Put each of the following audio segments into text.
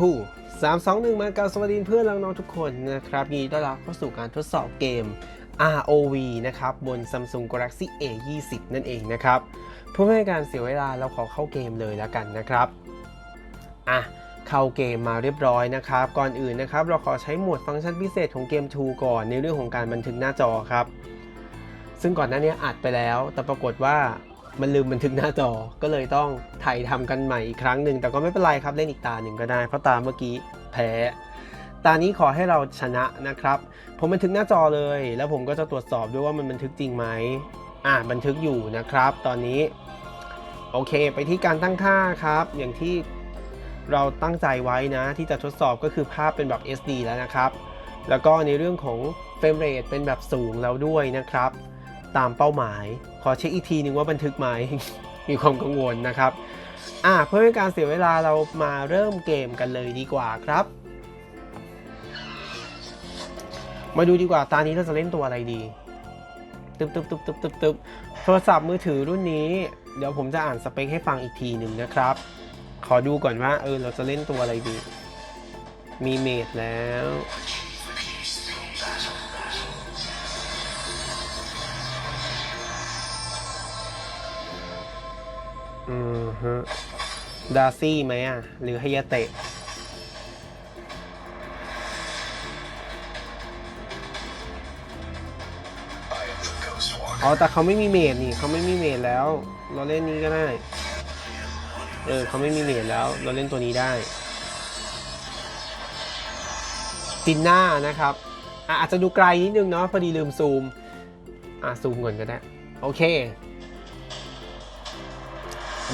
ผู้สามสองหนึ่งมากับสวัสดีเพื่อนน้องทุกคนนะครับยินดีต้อนรับเข้าสู่การทดสอบเกม ROV นะครับ บน Samsung Galaxy A 2 0นั่นเองนะครับเพื่อไม่ให้การเสียเวลาเราขอเข้าเกมเลยแล้วกันนะครับอะเข้าเกมมาเรียบร้อยนะครับ ก่อนอื่นนะครับ เราขอใช้โหมดฟังก์ชันพิเศษของเกม 2 ก่อนในเรื่องของการบันทึกหน้าจอครับ ซึ่งก่อนหน้านี้อัดไปแล้ว แต่ปรากฏว่ามันลืมบันทึกหน้าจอ ก็เลยต้องถ่ายทำกันใหม่อีกครั้งหนึ่ง แต่ก็ไม่เป็นไรครับเล่นอีกตาหนึ่งก็ได้ เพราะตาเมื่อกี้แพ้ ตานี้ขอให้เราชนะนะครับ ผมบันทึกหน้าจอเลย แล้วผมก็จะตรวจสอบด้วยว่ามันบันทึกจริงไหมอ่าบันทึกอยู่นะครับ ตอนนี้ โอเค ไปที่การตั้งค่าครับ อย่างที่เราตั้งใจไว้นะ ที่จะทดสอบก็คือภาพเป็นแบบ SD แล้วนะครับ แล้วก็ในเรื่องของเฟรมเรทเป็นแบบสูงแล้วด้วยนะครับ ตามเป้าหมาย ขอเช็คอีกทีนึงว่าบันทึกไหม มีความกังวลนะครับอ่าเพื่อไม่ให้การเสียเวลาเรามาเริ่มเกมกันเลยดีกว่าครับ มาดูดีกว่าตานี้เราจะเล่นตัวอะไรดีตึ๊บตึ๊บตึ๊บตึ๊บตึ๊บตึ๊บโทรศัพท์มือถือรุ่นนี้ เดี๋ยวผมจะอ่านสเปคให้ฟังอีกทีหนึ่งนะครับ ขอดูก่อนว่าเออเราจะเล่นตัวอะไรดี มีเมดแล้ว อืมฮะดาซี่ไหมอะ หรือฮยาเตะ อ๋อ แต่เขาไม่มีเมดนี่เขาไม่มีเมดแล้ว เราเล่นนี้ก็ได้ เออเขาไม่มีเมดแล้ว เราเล่นตัวนี้ได้จินหน้านะครับอะอาจจะดูไกลนิดนึงเนาะพอดีลืมซูม อะซูมก่อนก็ได้ โอเค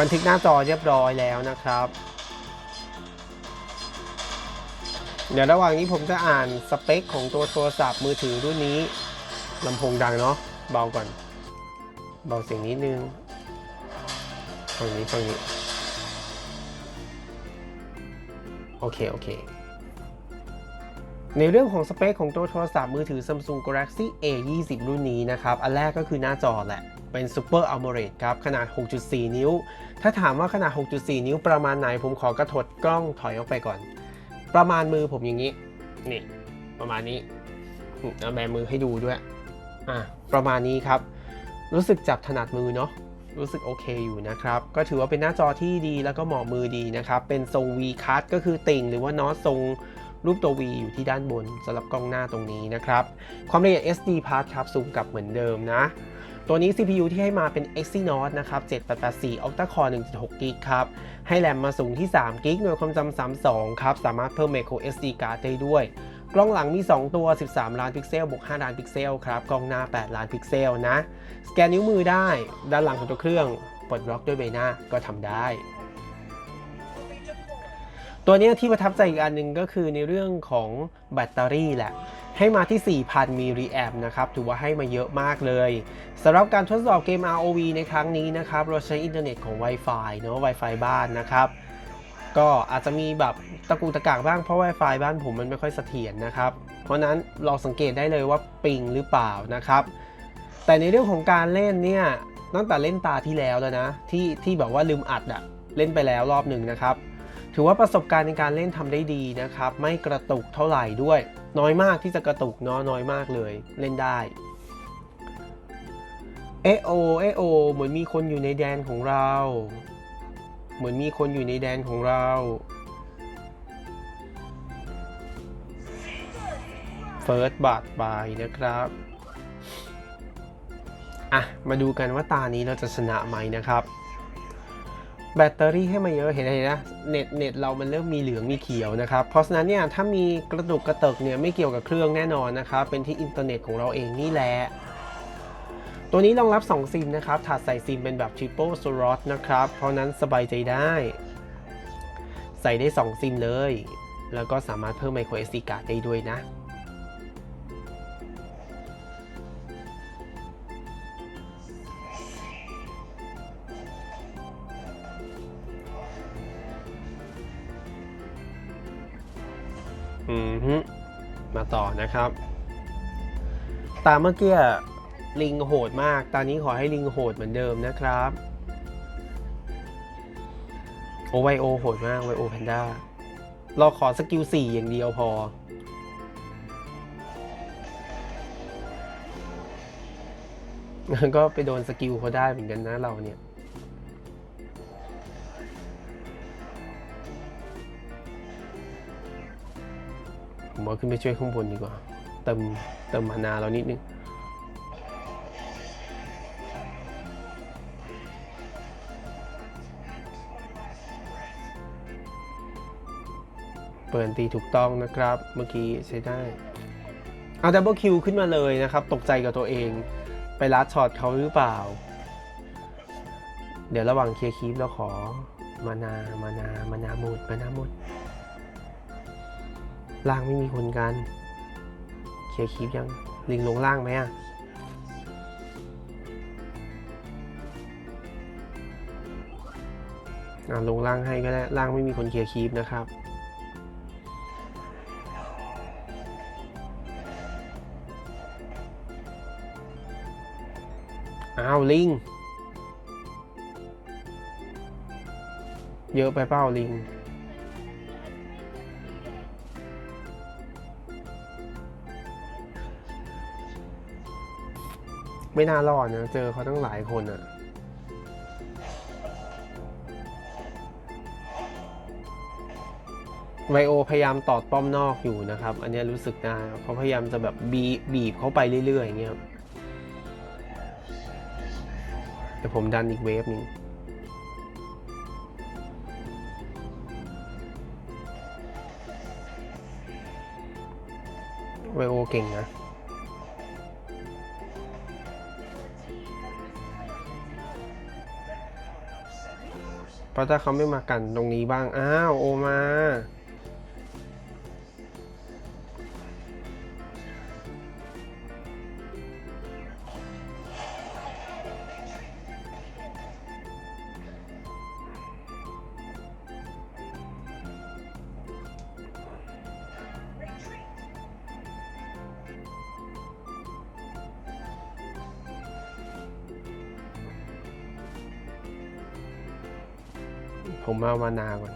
บันทึกหน้าจอเรียบร้อยแล้วนะครับ เดี๋ยวระหว่างนี้ผมจะอ่านสเปคของตัวโทรศัพท์มือถือรุ่นนี้ลำโพงดังเนาะเบาก่อน เบาเสียงนิดนึงฝั่งนี้ฝั่งนี้โอเค โอเค ในเรื่องของสเปคของตัวโทรศัพท์มือถือ Samsung Galaxy A 2 0 รุ่นนี้นะครับ อันแรกก็คือหน้าจอแหละ เป็น Super AMOLED ครับ ขนาด 6.4 นิ้ว ถ้าถามว่าขนาด 6.4 นิ้วประมาณไหน ผมขอกระถดกล้องถอยออกไปก่อน ประมาณมือผมอย่างนี้ นี่ ประมาณนี้เอาแบมือให้ดูด้วย อะ ประมาณนี้ครับ รู้สึกจับถนัดมือเนาะรู้สึกโอเคอยู่นะครับ ก็ถือว่าเป็นหน้าจอที่ดีแล้วก็เหมาะมือดีนะครับ เป็นทรง V cut ก็คือติ่ง หรือว่าน็อตทรงรูปตัว V อยู่ที่ด้านบนสำหรับกล้องหน้าตรงนี้นะครับ ความละเอียด SD part ครับสูงกลับเหมือนเดิมนะ ตัวนี้ CPU ที่ให้มาเป็น Exynos นะครับ 7884 Octa Core 1.6 GB ครับ ให้แรมมาสูงที่3 GB หน่วยความจำ32 ครับ สามารถเพิ่ม micro SD card ได้ด้วย กล้องหลังมี 2 ตัว 13 ล้านพิกเซลบวก5ล้านพิกเซลครับ กล้องหน้า 8 ล้านพิกเซลนะ สแกนนิ้วมือได้ ด้านหลังของตัวเครื่องปลดล็อกด้วยใบหน้าก็ทำได้ตัวนี้ที่ประทับใจอีกอันหนึ่งก็คือในเรื่องของแบตเตอรี่แหละ ให้มาที่ 4,000 มิลลิแอมนะครับถือว่าให้มาเยอะมากเลยสำหรับการทดสอบเกม ROV ในครั้งนี้นะครับ เราใช้อินเทอร์เน็ตของ Wi-Fi เนอะ Wi-Fi บ้านนะครับก็อาจจะมีแบบตะกูตะกากบ้างเพราะ Wi-Fi บ้านผมมันไม่ค่อยเสถียรนะครับ เพราะนั้นเราสังเกตได้เลยว่าปิงหรือเปล่านะครับ แต่ในเรื่องของการเล่นเนี่ยตั้งแต่เล่นตาที่แล้วแล้วนะที่ที่แบบว่าลืมอัดอะเล่นไปแล้วรอบหนึ่งนะครับ ถือว่าประสบการณ์ในการเล่นทำได้ดีนะครับ ไม่กระตุกเท่าไหร่ด้วย น้อยมากที่จะกระตุกเนาะน้อยมากเลยเล่นได้เอโอเอโอเหมือนมีคนอยู่ในแดนของเรา เหมือนมีคนอยู่ในแดนของเราเฟิร์สบาทบายนะครับอะมาดูกันว่าตานี้เราจะชนะไหมนะครับ แบตเตอรี่ให้มาเยอะเห็นไหมนะเน็ตเน็ตเรามันเริ่มมีเหลืองมีเขียวนะครับ เพราะฉะนั้นเนี่ยถ้ามีกระตุกกระเติกเนี่ยไม่เกี่ยวกับเครื่องแน่นอนนะครับ เป็นที่อินเทอร์เน็ตของเราเองนี่แหละตัวนี้รองรับ 2 ซิมนะครับถาดใส่ซิมเป็นแบบ Triple Slot นะครับ เพราะนั้นสบายใจได้ ใส่ได้ 2 ซิมเลย แล้วก็สามารถเพิ่ม micro SD card ได้ด้วยนะ นะครับ ตามเมื่อกี้ลิงโหดมาก ตอนนี้ขอให้ลิงโหดเหมือนเดิมนะครับโอไวโอโหดมากไวโอแพนด้าเราขอสกิล4อย่างเดียวพอ ก็ไปโดนสกิลเขาได้เหมือนกันนะเราเนี่ย ผมว่าขึ้นไปช่วยข้างบนดีกว่า เติมเติมมานาเรานิดนึงเปิดตีถูกต้องนะครับ เมื่อกี้ใช้ได้เอาดับเบิลคิวขึ้นมาเลยนะครับ ตกใจกับตัวเอง ไปลัดช็อตเขาหรือเปล่า เดี๋ยวระหว่างเคลียร์คีปเราขอมานา มานา มานาหมด มานาหมด ล่างไม่มีคนกัน เคลียร์คีปยัง ลิงลงล่างไหมอะอะลงล่างให้ก็ได้ ล่างไม่มีคนเคลียร์คีปนะครับ อ้าว ลิง เยอะไปเปล่าลิง ไม่น่ารอดนะเจอเขาตั้งหลายคนอะไวโอพยายามตอดป้อมนอกอยู่นะครับ อันนี้รู้สึกได้เขาพยายามจะแบบบีบีบเขาไปเรื่อยๆอย่างเงี้ยครับเดี๋ยวผมดันอีกเวฟนึงไวโอเก่งนะ เพราะถ้าเขาไม่มากันตรงนี้บ้าง อ้าว โอมา ผมเอามานาก่อน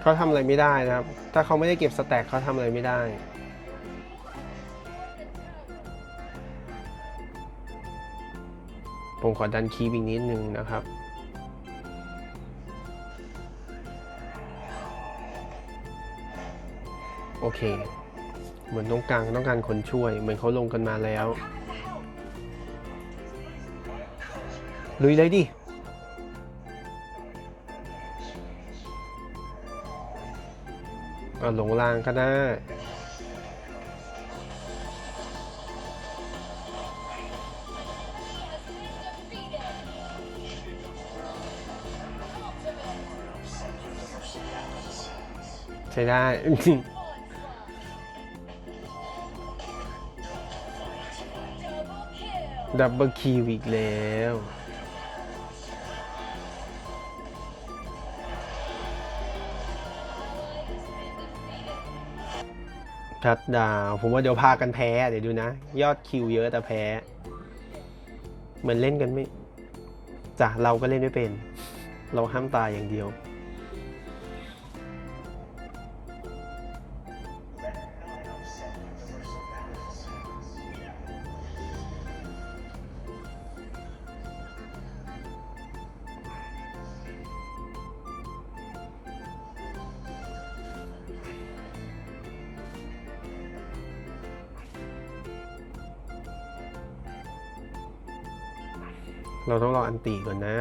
เขาทำอะไรไม่ได้นะครับ ถ้าเขาไม่ได้เก็บสแต็กเขาทำอะไรไม่ได้ผมขอดันคีบอีกนิดนึงนะครับ โอเค เหมือนตรงกลางต้องการคนช่วย เหมือนเขาลงกันมาแล้ว ลุยเลยดิเอาลงลางก็ได้ใช้ได้ ดับเบิลคิวอีกแล้ว ชัดดาว ผมว่าเดี๋ยวพากันแพ้ เดี๋ยวดูนะ ยอดคิวเยอะแต่แพ้ เหมือนเล่นกันไม่จ้ะเราก็เล่นไม่เป็น เราห้ามตายอย่างเดียว เราต้องรออันตีก่อนนะ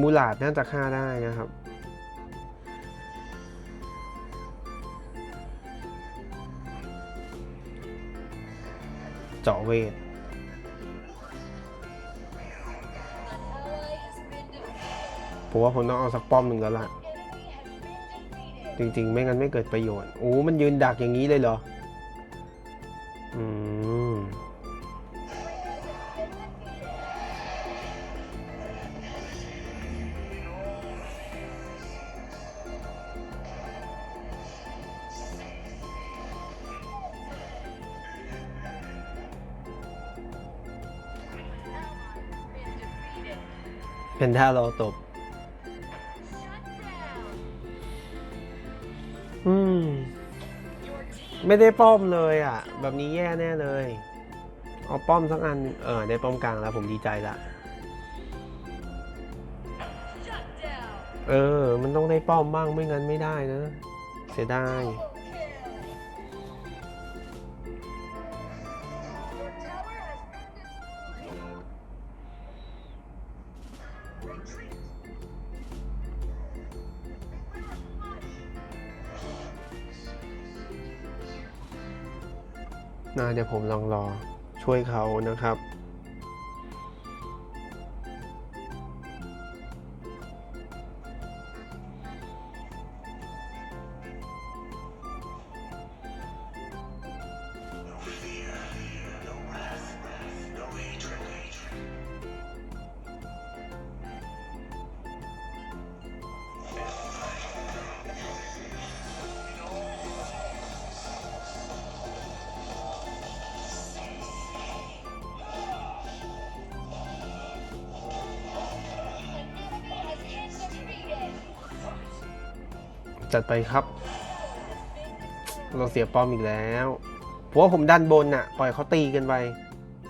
มูลาดน่าจะฆ่าได้นะครับ เจาะเวทผมว่าผมต้องเอาสักป้อมหนึ่งแล้วล่ะ จริง ๆ ไม่งั้นไม่เกิดประโยชน์ โอ้ มันยืนดักอย่างนี้เลยเหรอ แพนด้ารอตบ อืม ไม่ได้ป้อมเลยอะ แบบนี้แย่แน่เลย เอาป้อมสักอัน เออ ได้ป้อมกลางแล้วผมดีใจละ เออ มันต้องได้ป้อมบ้างไม่งั้นไม่ได้นะ เสียดาย นะเดี๋ยวผมลองรอช่วยเขานะครับ จัดไปครับ เราเสียป้อมอีกแล้วเพราะว่าผมดันบนน่ะ ปล่อยเขาตีกันไป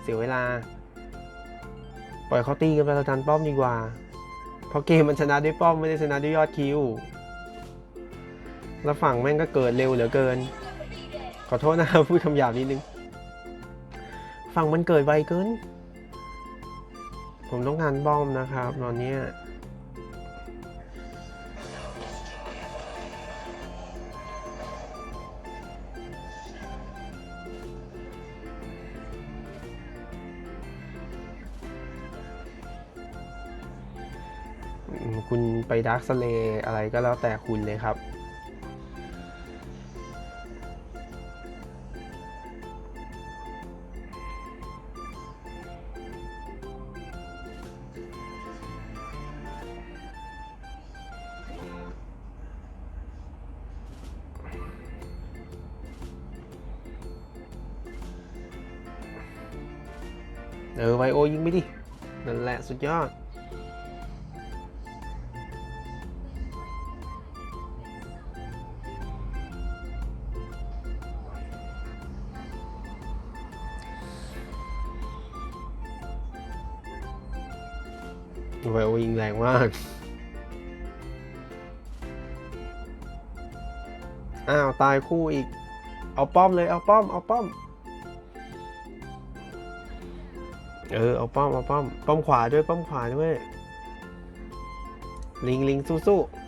เสียเวลา ปล่อยเขาตีกันไปเราดันป้อมดีกว่า เพราะเกมมันชนะด้วยป้อมไม่ได้ชนะด้วยยอดคิว แล้วฝั่งแม่งก็เกิดเร็วเหลือเกิน ขอโทษนะครับพูดคำหยาบนิดนึง ฝั่งมันเกิดไวเกิน ผมต้องการป้อมนะครับ ตอนนี้ ไปดาร์กสเลอะไรก็แล้วแต่คุณเลยครับ เออไวโอยิงไปดิ นั่นแหละสุดยอด ไวโอยิงแรงมาก อ้าว ตายคู่อีก เอาป้อมเลย เอาป้อม เอาป้อม เออ เอาป้อม เอาป้อม ป้อมขวาด้วย ป้อมขวาด้วย ลิงลิงสู้ๆ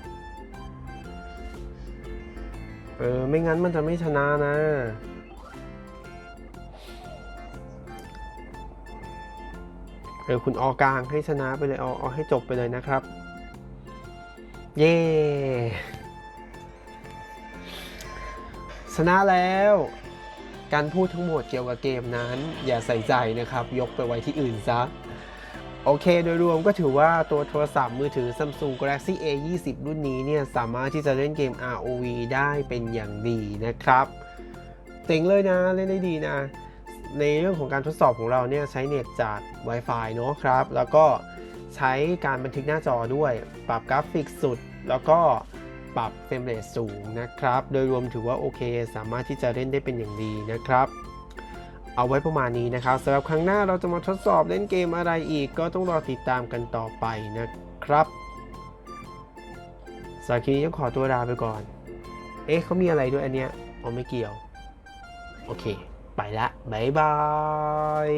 เออ ไม่งั้นมันจะไม่ชนะนะ เออคุณออกลางให้ชนะไปเลยเอาเอาให้จบไปเลยนะครับ เย้ชนะแล้ว การพูดทั้งหมดเกี่ยวกับเกมนั้น อย่าใส่ใจนะครับ ยกไปไว้ที่อื่นซะโอเค โดยรวมก็ถือว่าตัวโทรศัพท์มือถือ Samsung Galaxy A 20รุ่นนี้เนี่ย สามารถที่จะเล่นเกม ROV ได้เป็นอย่างดีนะครับเจ๋งเลยนะ เล่นได้ดีนะ ในเรื่องของการทดสอบของเราเนี่ยใช้เน็ตจาก Wi-Fi เนอะครับ แล้วก็ใช้การบันทึกหน้าจอด้วย ปรับกราฟิกสุด แล้วก็ปรับเฟรมเรทสูงนะครับ โดยรวมถือว่าโอเค สามารถที่จะเล่นได้เป็นอย่างดีนะครับ เอาไว้ประมาณนี้นะครับสำหรับครั้งหน้าเราจะมาทดสอบเล่นเกมอะไรอีก ก็ต้องรอติดตามกันต่อไปนะครับสำหรับคลิปนี้ต้องขอตัวลาไปก่อน เอ๊ะเขามีอะไรด้วยอันเนี้ยอ๋อไม่เกี่ยว โอเค ไปละบ๊ายบาย